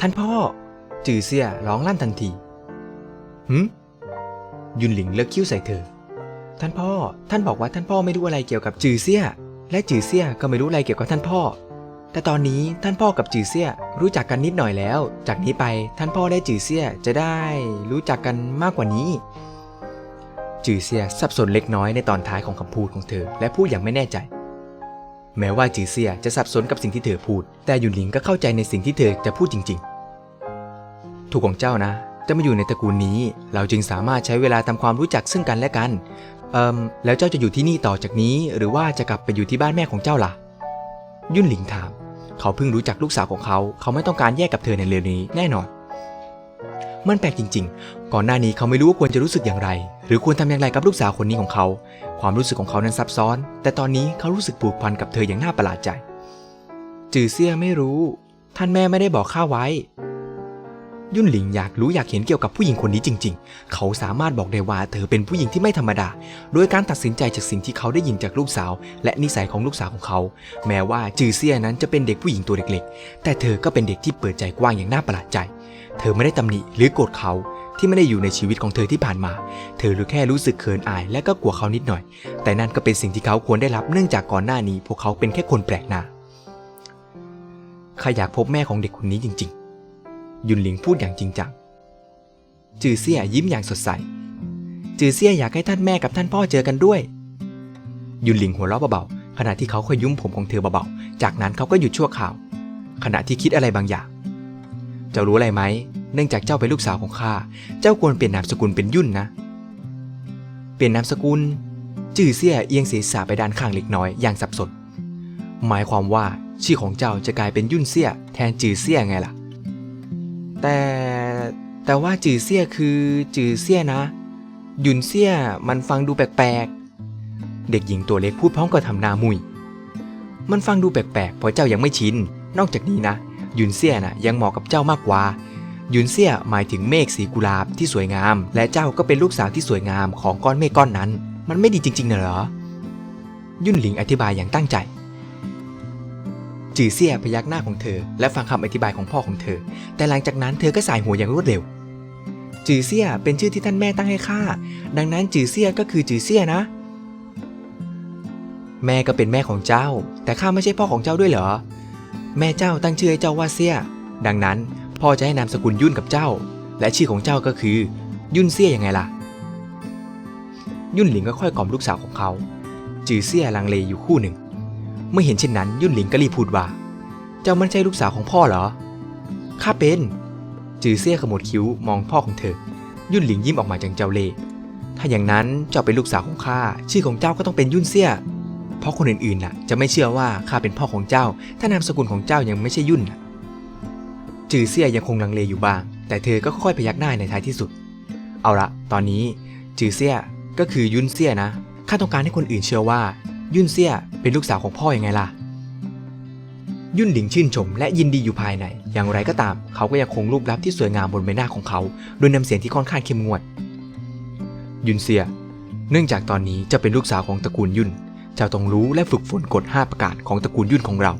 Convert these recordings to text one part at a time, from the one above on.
ท่านพ่อ จือเซียร้องลั่นทันทีหืมยุนหลิงเลิกคิ้วใส่เธอ ท่านพ่อ ท่านบอกว่าท่านพ่อไม่รู้อะไรเกี่ยวกับจือเซีย และจือเซียก็ไม่รู้อะไรเกี่ยวกับท่านพ่อ แต่ตอนนี้ท่านพ่อกับจือเซียรู้จักกันนิดหน่อยแล้ว จากนี้ไปท่านพ่อและจือเซียจะได้รู้จักกันมากกว่านี้ จือเซียสับสนเล็กน้อยในตอนท้ายของคำพูดของเธอ และพูดอย่างไม่แน่ใจ แม้ว่าจือเซียจะสับสนกับสิ่งที่เธอพูด แต่หยุนหลิงก็เข้าใจในสิ่งที่เธอจะพูดจริง ๆ ถูกของเจ้านะ จะมาอยู่ในตระกูลนี้ เราจึงสามารถใช้เวลาทำความรู้จักซึ่งกันและกัน เอิมแล้วเจ้าจะอยู่ที่นี่ต่อจากนี้ หรือว่าจะกลับไปอยู่ที่บ้านแม่ของเจ้าล่ะ ยุ่นหลิงถาม เขาเพิ่งรู้จักลูกสาวของเขา เขาไม่ต้องการแยกกับเธอในเร็วนี้แน่นอน มันแปลกจริง ๆ ก่อนหน้านี้เขาไม่รู้ว่าควรจะรู้สึกอย่างไร หรือควรทำอย่างไรกับลูกสาวคนนี้ของเขา ความรู้สึกของเขานั้นซับซ้อน แต่ตอนนี้เขารู้สึกผูกพันกับเธออย่างน่าประหลาดใจ จือเซี่ยไม่รู้ ท่านแม่ไม่ได้บอกข้าไว้ ยุ่นหลิงอยากรู้อยากเห็นเกี่ยวกับผู้หญิงคนนี้จริง ๆ เขาสามารถบอกได้ว่าเธอเป็นผู้หญิงที่ไม่ธรรมดา โดยการตัดสินใจจากสิ่งที่เขาได้ยินจากลูกสาว และนิสัยของลูกสาวของเขา แม้ว่าจือเซี่ยนั้นจะเป็นเด็กผู้หญิงตัวเล็ก ๆ แต่เธอก็เป็นเด็กที่เปิดใจกว้างอย่างน่าประหลาดใจ เธอไม่ได้ตำหนิหรือโกรธเขา ที่ไม่ได้อยู่ในชีวิตของเธอที่ผ่านมา เธอรู้แค่รู้สึกเขินอายและก็กลัวเขานิดหน่อย แต่นั่นก็เป็นสิ่งที่เขาควรได้รับเนื่องจากก่อนหน้านี้ พวกเขาเป็นแค่คนแปลกหน้าข้าอยากพบแม่ของเด็กคนนี้จริง ๆ ยุนหลิงพูดอย่างจริงจัง จือเซี่ยยิ้มอย่างสดใส จือเซี่ยอยากให้ท่านแม่กับท่านพ่อเจอกันด้วย ยุนหลิงหัวเราะเบาๆ ขณะที่เขาคอยยุ้มผมของเธอเบาๆ จากนั้นเขาก็หยุดชั่วคราว ขณะที่คิดอะไรบางอย่าง เจ้ารู้อะไรไหม เนื่องจากเจ้าเป็นลูกสาวของข้า เจ้าควรเปลี่ยนนามสกุลเป็นยุ่นนะ เปลี่ยนนามสกุล จื่อเซี่ยเอียงศีรษะไปด้านข้างเล็กน้อยอย่างสับสน หมายความว่าชื่อของเจ้าจะกลายเป็นยุ่นเซี่ยแทนจื่อเซี่ยไงล่ะ แต่แต่ว่าจื่อเซี่ยคือจื่อเซี่ยนะ ยุนเซี่ยมันฟังดูแปลกๆ เด็กหญิงตัวเล็กพูดพร้อมกับทำหน้ามุย มันฟังดูแปลกๆเพราะเจ้ายังไม่ชิน นอกจากนี้นะ ยุนเซี่ยน่ะยังเหมาะกับเจ้ามากกว่า ยุนเซี่ยหมายถึงเมฆสีกุหลาบที่สวยงาม และเจ้าก็เป็นลูกสาวที่สวยงามของก้อนเมฆก้อนนั้น มันไม่ดีจริงๆนะเหรอ ยุ่นหลิงอธิบายอย่างตั้งใจ จือเซี่ยพยักหน้าของเธอ และฟังคำอธิบายของพ่อของเธอ แต่หลังจากนั้นเธอก็สายหัวอย่างรวดเร็ว จือเซี่ยเป็นชื่อที่ท่านแม่ตั้งให้ข้า ดังนั้นจือเซี่ยก็คือจือเซี่ยนะ แม่ก็เป็นแม่ของเจ้า แต่ข้าไม่ใช่พ่อของเจ้าด้วยเหรอ แม่เจ้าตั้งชื่อให้เจ้าว่าเซี่ย ดังนั้น พ่อจะให้นามสกุลยุ่นกับเจ้า และชื่อของเจ้าก็คือ ยุ่นเซี่ยยังไงล่ะ ยุ่นหลิงก็ค่อยกล่อมลูกสาวของเขา จือเซี่ยลังเลอยู่คู่หนึ่ง เมื่อเห็นเช่นนั้น ยุ่นหลิงก็รีบพูดว่า เจ้ามันใช่ลูกสาวของพ่อเหรอ ข้าเป็น จือเซี่ยขมวดคิ้วมองพ่อของเธอ ยุ่นหลิงยิ้มออกมาจากเจ้าเล่ถ้าอย่างนั้นเจ้าเป็นลูกสาวของข้า ชื่อของเจ้าก็ต้องเป็นยุ่นเซี่ย เพราะคนอื่นๆน่ะ จะไม่เชื่อว่าข้าเป็นพ่อของเจ้า ถ้านามสกุลของเจ้ายังไม่ใช่ยุ่นน่ะ จือเซี่ยยังคงลังเลอยู่บ้าง แต่เธอก็ค่อยพยักหน้าในท้ายที่สุด เอาละตอนนี้จือเซี่ยก็คือยุนเซี่ยนะข้าต้องการให้คนอื่นเชื่อว่า ยุนเซี่ยเป็นลูกสาวของพ่ออยังไงล่ะ ยุนหลิงชื่นชมและยินดีอยู่ภายใน อย่างไรก็ตาม เขาก็ยังคงรูปลับที่สวยงามบนใบหน้าของเขาโดยนำเสียงที่ค่อนข้างเข้มงวด ยุนเซียเนื่องจากตอนนี้จะเป็นลูกสาวของตระกูลยุนเจ้าต้องรู้และฝึกฝนกฎ5ประการของตระกูลยุนของเรา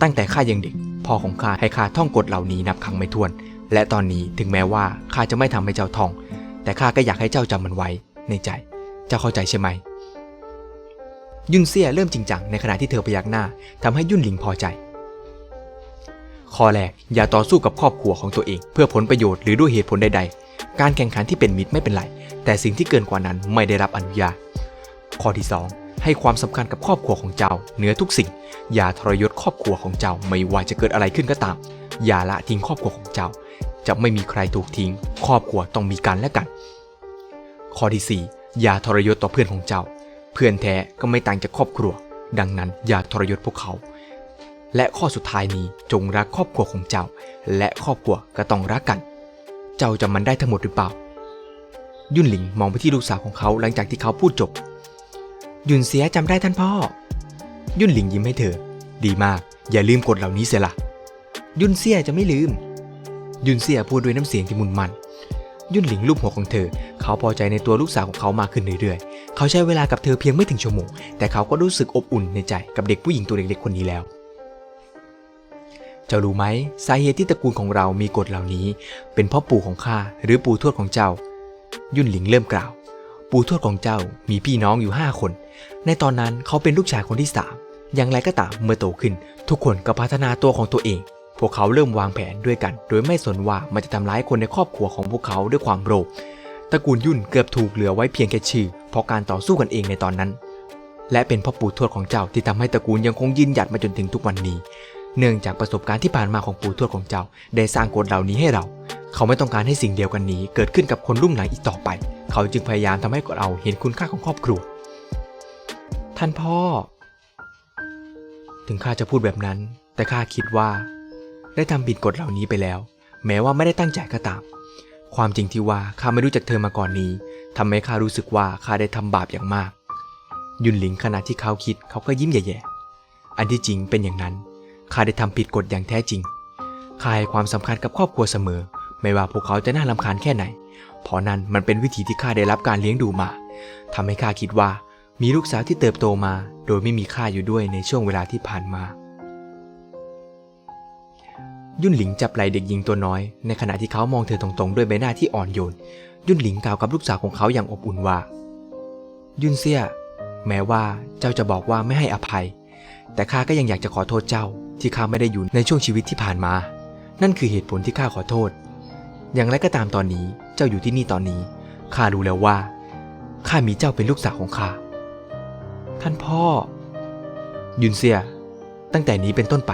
ตั้งแต่ข้ายังเด็ก พ่อของข้าให้ข้าท่องกฎเหล่านี้นับครั้งไม่ถ้วน และตอนนี้ถึงแม้ว่าข้าจะไม่ทำให้เจ้าท่อง แต่ข้าก็อยากให้เจ้าจำมันไว้ในใจ เจ้าเข้าใจใช่ไหม ยุนเซียเริ่มจริงจังในขณะที่เธอพยักหน้าทำให้ยุ่นหลิงพอใจ ข้อแรกอย่าต่อสู้กับครอบครัวของตัวเอง เพื่อผลประโยชน์หรือด้วยเหตุผลใด ๆ การแข่งขันที่เป็นมิตรไม่เป็นไร แต่สิ่งที่เกินกว่านั้นไม่ได้รับอนุญาต ข้อที่ 2 ให้ความสำคัญกับครอบครัวของเจ้าเหนือทุกสิ่ง อย่าทรยศครอบครัวของเจ้าไม่ว่าจะเกิดอะไรขึ้นก็ตาม อย่าละทิ้งครอบครัวของเจ้า จะไม่มีใครถูกทิ้ง ครอบครัวต้องมีกันและกัน ข้อที่ 4 อย่าทรยศต่อเพื่อนของเจ้า เพื่อนแท้ก็ไม่ต่างจากครอบครัว ดังนั้นอย่าทรยศพวกเขา และข้อสุดท้ายนี้จงรักครอบครัวของเจ้า และครอบครัวก็ต้องรักกัน เจ้าจำมันได้ทั้งหมดหรือเปล่า ยุ่นหลิงมองไปที่ลูกสาวของเขาหลังจากที่เขาพูดจบ ยุนเสียจำได้ท่านพ่อ ยุ่นหลิงยิ้มให้เธอ ดีมาก อย่าลืมกฎเหล่านี้เสียละยุนเสียจะไม่ลืม ยุนเสียพูดด้วยน้ำเสียงที่มุนมัน ยุ่นหลิงลูบหัวของเธอ เขาพอใจในตัวลูกสาวของเขามากขึ้นเรื่อยๆ เขาใช้เวลากับเธอเพียงไม่ถึงชั่วโมง แต่เขาก็รู้สึกอบอุ่นในใจกับเด็กผู้หญิงตัวเล็กๆคนนี้แล้วเจ้ารู้ไหมสาเหตุที่ตระกูลของเรามีกฎเหล่านี้ เป็นพราะปู่ของข้าหรือปู่ทวดของเจ้า ยุ่นหลิงเริ่มกล่าว ปู่ทวดของเจ้ามีพี่น้องอยู่ห้าคน ในตอนนั้นเขาเป็นลูกชายคนที่สามอย่างไรก็ตามเมื่อโตขึ้น ทุกคนก็พัฒนาตัวของตัวเอง พวกเขาเริ่มวางแผนด้วยกัน โดยไม่สนว่ามันจะทำร้ายคนในครอบครัวของพวกเขาด้วยความโลภตระกูลยุ่นเกือบถูกเหลือไว้เพียงแค่ชื่อ เพราะการต่อสู้กันเองในตอนนั้น และเป็นพ่อปู่ทวดของเจ้าที่ทำให้ตระกูลยังคงยืนหยัดมาจนถึงทุกวันนี้ เนื่องจากประสบการณ์ที่ผ่านมาของปู่ทวดของเจ้า ได้สร้างกฎเหล่านี้ให้เรา เขาไม่ต้องการให้สิ่งเดียวกันนี้ เกิดขึ้นกับคนรุ่นหลังอีกต่อไป เขาจึงพยายามทำให้เราเห็นคุณค่าของครอบครัว ท่านพ่อ ถึงข้าจะพูดแบบนั้น แต่ข้าคิดว่า ได้ทำผิดกฎเหล่านี้ไปแล้ว แม้ว่าไม่ได้ตั้งใจก็ตาม ความจริงที่ว่าข้าไม่รู้จักเธอมาก่อนนี้ทำให้ข้ารู้สึกว่าข้าได้ทำบาปอย่างมาก ยุนหลิงขณะที่เขาคิดเขาก็ยิ้มแย่ๆ อันที่จริงเป็นอย่างนั้นข้าได้ทำผิดกฎอย่างแท้จริงข้าให้ความสำคัญกับครอบครัวเสมอ ไม่ว่าพวกเขาจะน่ารำคาญแค่ไหน เพราะนั้นมันเป็นวิธีที่ข้าได้รับการเลี้ยงดูมาทำให้ข้าคิดว่ามีลูกสาวที่เติบโตมา โดยไม่มีข้าอยู่ด้วยในช่วงเวลาที่ผ่านมา ยุ่นหลิงจับไหล่เด็กหญิงตัวน้อย ในขณะที่เขามองเธอตรงๆ ด้วยใบหน้าที่อ่อนโยน ยุ่นหลิงกล่าวกับลูกสาวของเขาอย่างอบอุ่นว่า ยุ่นเซี่ยแม้ว่าเจ้าจะบอกว่าไม่ให้อภัย แต่ข้าก็ยังอยากจะขอโทษเจ้า ที่ข้าไม่ได้อยู่ในช่วงชีวิตที่ผ่านมา นั่นคือเหตุผลที่ข้าขอโทษ อย่างไรก็ตามตอนนี้เจ้าอยู่ที่นี่ตอนนี้ข้ารู้แล้วว่าข้ามีเจ้าเป็นลูกสาวของข้าท่านพ่อ ยุนเซีย ตั้งแต่นี้เป็นต้นไป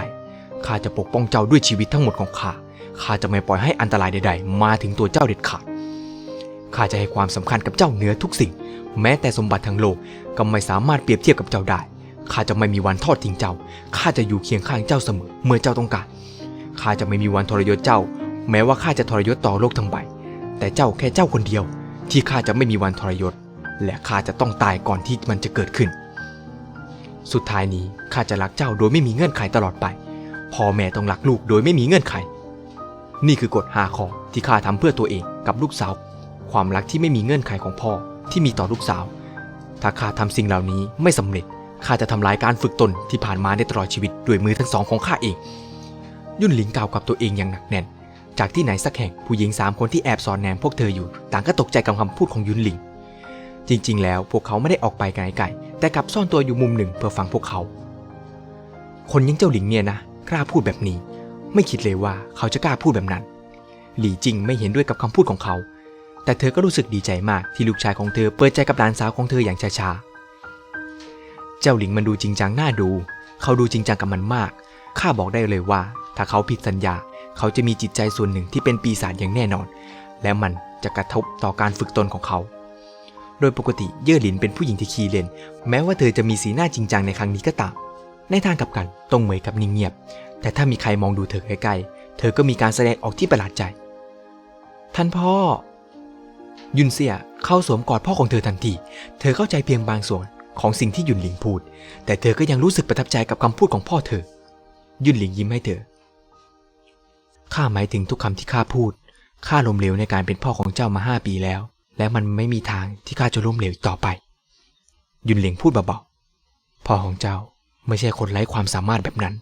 ข้าจะปกป้องเจ้าด้วยชีวิตทั้งหมดของข้าข้าจะไม่ปล่อยให้อันตรายใด ๆ มาถึงตัวเจ้าเด็ดขาดข้าจะให้ความสำคัญกับเจ้าเหนือทุกสิ่ง แม้แต่สมบัติทั้งโลกก็ไม่สามารถเปรียบเทียบกับเจ้าได้ข้าจะไม่มีวันทอดทิ้งเจ้าข้าจะอยู่เคียงข้างเจ้าเสมอ เมื่อเจ้าต้องการข้าจะไม่มีวันทรยศเจ้า แม้ว่าข้าจะทรยศต่อโลกทั้งใบ แต่เจ้าแค่เจ้าคนเดียว ที่ข้าจะไม่มีวันทรยศ และข้าจะต้องตายก่อนที่มันจะเกิดขึ้น สุดท้ายนี้ข้าจะรักเจ้าโดยไม่มีเงื่อนไขตลอดไป พ่อแม่ต้องรักลูกโดยไม่มีเงื่อนไข นี่คือกฎหาข้อที่ข้าทำเพื่อตัวเองกับลูกสาว ความรักที่ไม่มีเงื่อนไขของพ่อที่มีต่อลูกสาว ถ้าข้าทำสิ่งเหล่านี้ไม่สำเร็จข้าจะทำลายการฝึกตนที่ผ่านมาในตลอดชีวิตด้วยมือทั้งสองของข้าเอง ยุ่นหลิงกล่าวกับตัวเองอย่างหนักแน่น จากที่ไหนสักแห่งผู้หญิงสามคนที่แอบสอนแนมพวกเธออยู่ ต่างก็ตกใจกับคำพูดของยุนหลิง จริงๆ แล้วพวกเขาไม่ได้ออกไปไกลๆแต่กลับซ่อนตัวอยู่มุมหนึ่งเพื่อฟังพวกเขา คนยังเจ้าหลิงเนี่ยนะกล้าพูดแบบนี้ ไม่คิดเลยว่าเขาจะกล้าพูดแบบนั้น หลี่จิงไม่เห็นด้วยกับคำพูดของเขา แต่เธอก็รู้สึกดีใจมากที่ลูกชายของเธอเปิดใจกับหลานสาวของเธออย่างช้าๆ เจ้าหลิงมันดูจริงจังน่าดู เขาดูจริงจังกับมันมาก ข้าบอกได้เลยว่า ถ้าเขาผิดสัญญา เขาจะมีจิตใจส่วนหนึ่งที่เป็นปีศาจอย่างแน่นอน และมันจะกระทบต่อการฝึกตนของเขา โดยปกติเย่อหลินเป็นผู้หญิงที่ขี้เล่น แม้ว่าเธอจะมีสีหน้าจริงจังในครั้งนี้ก็ตาม ในทางกลับกันตรงเหมยกับนิ่งเงียบ แต่ถ้ามีใครมองดูเธอใกล้ๆ เธอก็มีการแสดงออกที่ประหลาดใจ ท่านพ่อ ยุนเซียเข้าสวมกอดพ่อของเธอทันที เธอเข้าใจเพียงบางส่วนของสิ่งที่ยุนหลิงพูด แต่เธอก็ยังรู้สึกประทับใจกับคำพูดของพ่อเธอ ยุนหลิงยิ้มให้เธอ ข้าหมายถึงทุกคำที่ข้าพูด ข้าล้มเหลวในการเป็นพ่อของเจ้ามาห้าปีแล้ว และมันไม่มีทางที่ข้าจะล้มเหลวอีกต่อไป ยุนเหลียงพูดเบาๆ พ่อของเจ้าไม่ใช่คนไร้ความสามารถแบบนั้น